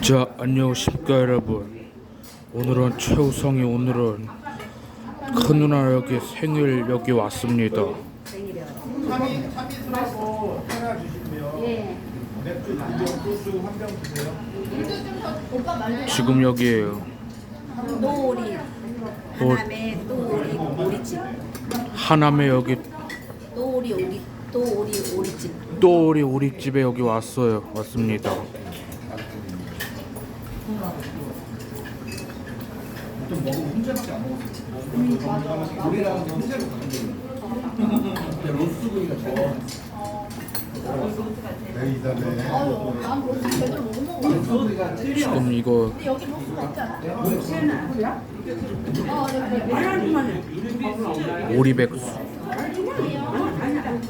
자 안녕하십니까 여러분. 오늘은 최우성이 오늘은 큰 누나 여기 생일 여기 왔습니다. 지금 여기에요 노오리 하남의 또오리 오리집. 하남에 여기 또 오리 오리집. 또 우리 오리집에 여기 왔어요. 왔습니다. 지금 이거 오리백수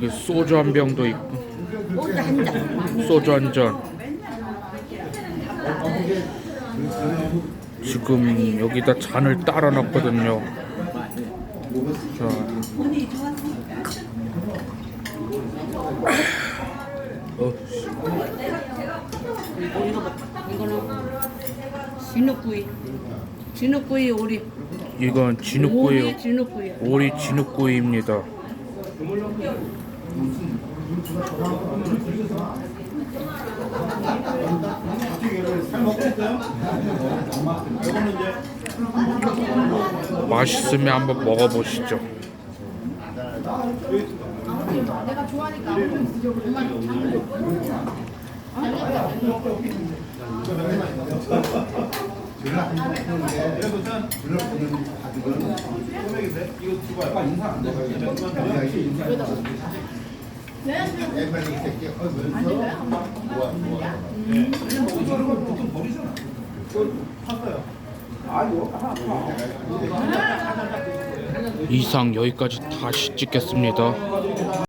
게 소주 한 병도 있고 소주 한 잔. 지금 여기다 잔을 따라 놨거든요. 자. 어, 이거는 진흙구이. 진흙구이 오리. 이건 진흙구이, 오리 진흙구이 오리 진흙구이입니다. 맛있으면 한번 먹어보시죠. 이상 여기까지 다시 찍겠습니다.